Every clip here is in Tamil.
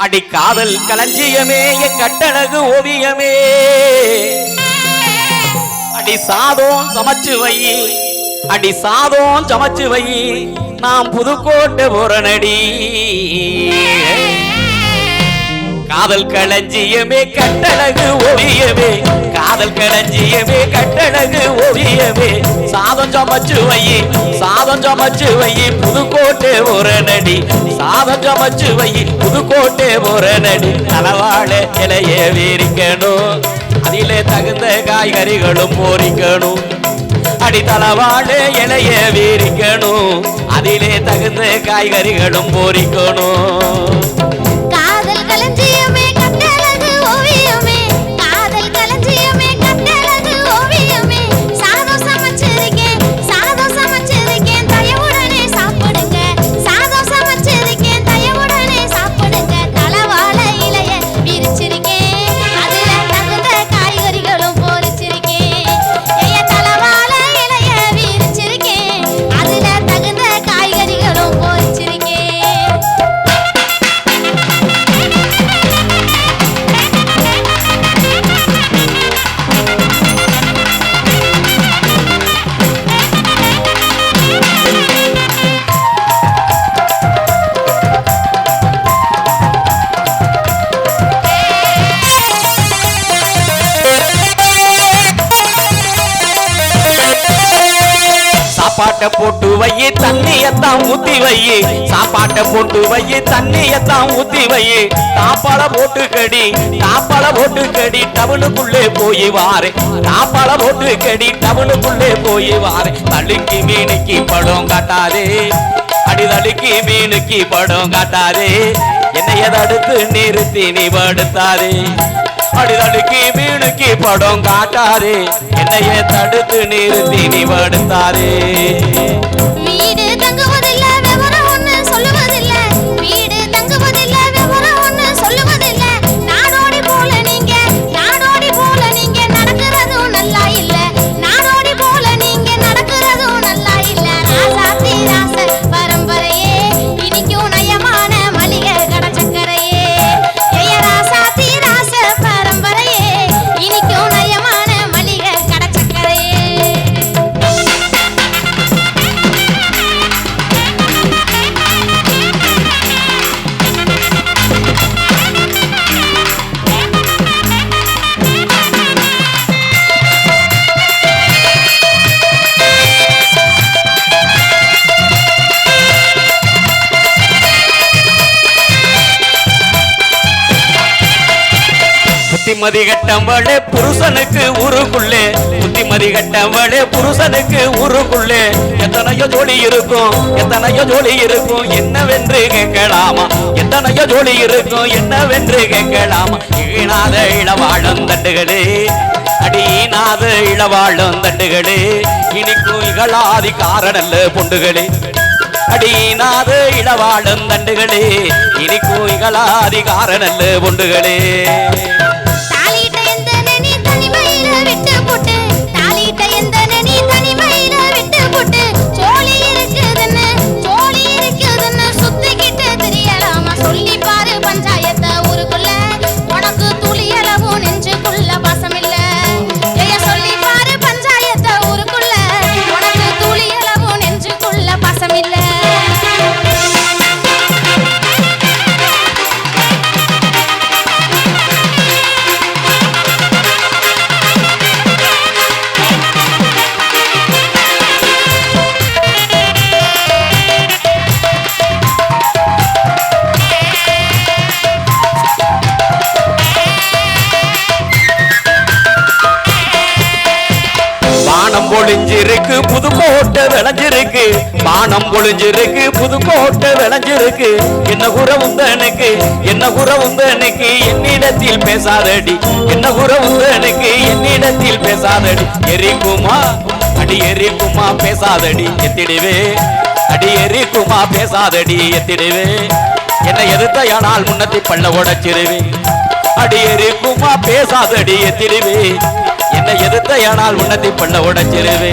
அடி காதல் களஞ்சியமே என் கட்டழகு ஓவியமே. அடி சாதம் சமைச்சு வை அடி சாதம் சமைச்சு வை நாம் புதுக்கோட்டை புறநடி காதல் களஞ்சியமே கட்டழகு ஓவியமே காதல் களஞ்சியமே கட்டழகு ஓவியமே சாதம் சமைச்சு வை சாதம் சமைச்சு வை புதுக்கோட்டை ஒரு நடி சாதம் சமைச்சு வை புதுக்கோட்டை ஒரு நடி தலவாழ இலையே வீரிக்கணும். அதிலே தகுந்த காய்கறிகளும் போரிக்கணும் அடி தலவாழ இலைய வீரிக்கணும். அதிலே தகுந்த காய்கறிகளும் போரிக்கணும் காதல் சாப்பாட்டை போட்டு வை தண்ணியத்தான் ஊத்தி வை சாப்பாட்டை போட்டு வை தண்ணியத்தான் ஊத்தி வை தாப்பால போட்டு கடி தாப்பால போட்டு கடி டவுனுக்குள்ளே போய் வாரு. தாப்பால போட்டு கடி டவுனுக்குள்ளே போய் வாரு. தள்ளிக்கு மீனுக்கு படம் காட்டாதே. அடி மீனுக்கு படம் காட்டாதே. என்னைய தடுத்து நிறுத்தி நீ படுத்தாதே. அடிதடுக்கி மீனுக்கு படம் காட்டாரே என்னையே தடுத்து நிறுத்தி நீ வடுத்தாரே. புத்திமதி கட்டவளே புருஷனுக்கு ஊருக்குள்ளே. புத்திமதி கட்டவளே புருஷனுக்கு ஊருக்குள்ளே. எத்தனையோ ஜோடி இருக்கும் எத்தனையோ ஜோடி இருக்கும். என்னவென்று கேட்கலாமா? எத்தனையோ ஜோடி இருக்கும் என்னவென்று கேட்கலாமா? ஈனாத இளவாழும் தண்டுகளே அடியினாத இளவாழும் தண்டுகளே இனிக்கும் இகழாதி காரணல்ல பொண்டுகளே. அடியினாத இளவாழும் தண்டுகளே இனி இகழாதி காரணல்ல பொண்டுகளே. பொழிஞ்சிருக்கு புதுக்கோட்டை விளைஞ்சிருக்கு. மானம் பொழிஞ்சிருக்கு புதுக்கோட்டை விளைஞ்சிருக்கு. என்ன குற எனக்கு என்ன குற உந்தனுக்கு என்னிடத்தில் பேசாதடி. என்ன குற உந்தனுக்கு என்னிடத்தில் பேசாதடி. எரிக்குமா அடி எரிக்குமா பேசாதடி. எத்திடுவே அடி எரிக்குமா பேசாதடி. எத்திடுவே என்னை எதிர்த்தையானால் முன்னத்தி பள்ள உடச்சிருவே. அடி எரிக்குமா பேசாதடி. எத்திடுவே எதிர்த்த எதிர்த்தையானால் உன்னதி பண்ண உடைச்சிருவே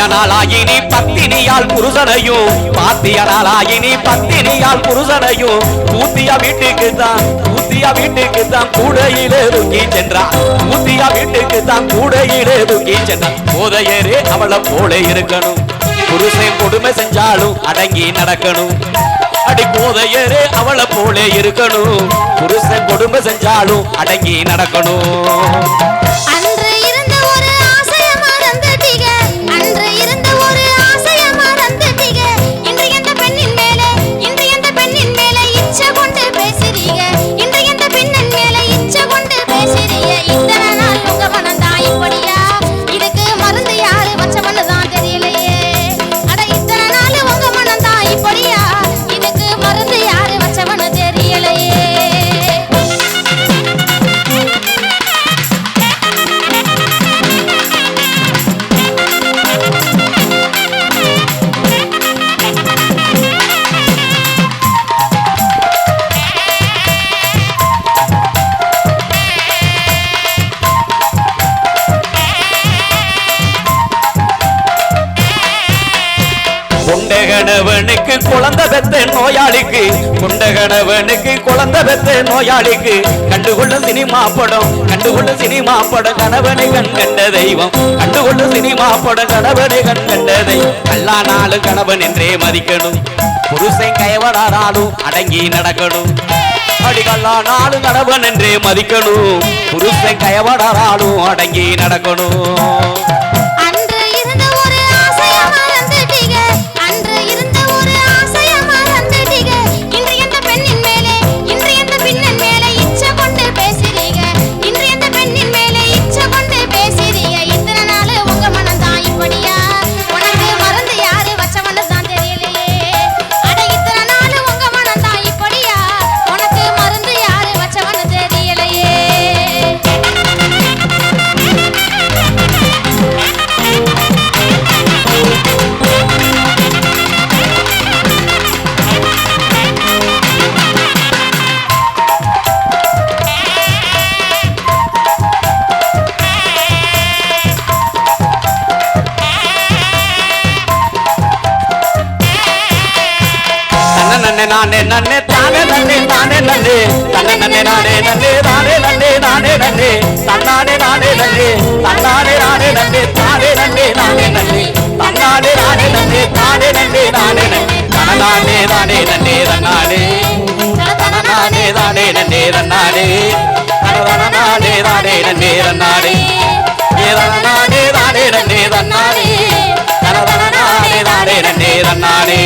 பாத்தியனாலாயினி பத்தினியால் புருஷனையும் பாத்தியனாலாயினி பத்தினியால் புருஷனையும் ஊத்தியா வீட்டுக்கு தான் ஊத்தியா வீட்டுக்கு தான் கூடையிலே தூக்கி சென்றான். ஊத்தியா வீட்டுக்கு தான் கூடையிலே தூக்கி சென்றான். போதையரே அவளை போல இருக்கணும். புருஷன் கொடுமை செஞ்சாலும் அடங்கி நடக்கணும். அடி போதையரே அவளை போல இருக்கணும். புருஷன் கொடுமை செஞ்சாலும் அடங்கி நடக்கணும். நோயாளிக்கு நோயாளிக்கு கொண்டகணவனுக்கு குழந்தை பெத்த நோயாளிக்கு கண்டுகொள்ள சினிமா படம் கண்டுகொள்ள சினிமா படம் கணவனை கண் கண்ட தெய்வம் கண்டுகொள்ள சினிமா படம் கணவனை கண் கண்ட தெய்வம். எல்லா நாளும் கணவன் என்றே மதிக்கணும். புருஷன் கயவனானாலும் அடங்கி நடக்கணும். அடிகல்லா நாளும் கணவன் என்றே மதிக்கணும். புருஷன் கயவனானாலும் அடங்கி நடக்கணும். நானே நன்னே தானே நன்னே தானே நன்னே தன்னை நன்னே நானே நன்னே தானே நன்னே நானே நன்னே தன்னானே நானே நன்னே தன்னானே நானே நன்னே தானே நன்னே நானே நன்னே தன்னானே நானே நன்னே தானே நன்னே நானே நன்னே தனதானே தானே நன்னே தன்னானே தனதானே தானே நன்னே தன்னானே தனதானே தானே நன்னே தன்னானே நேதானே தானே நன்னே தன்னானே தனதானே தானே நன்னே தன்னானே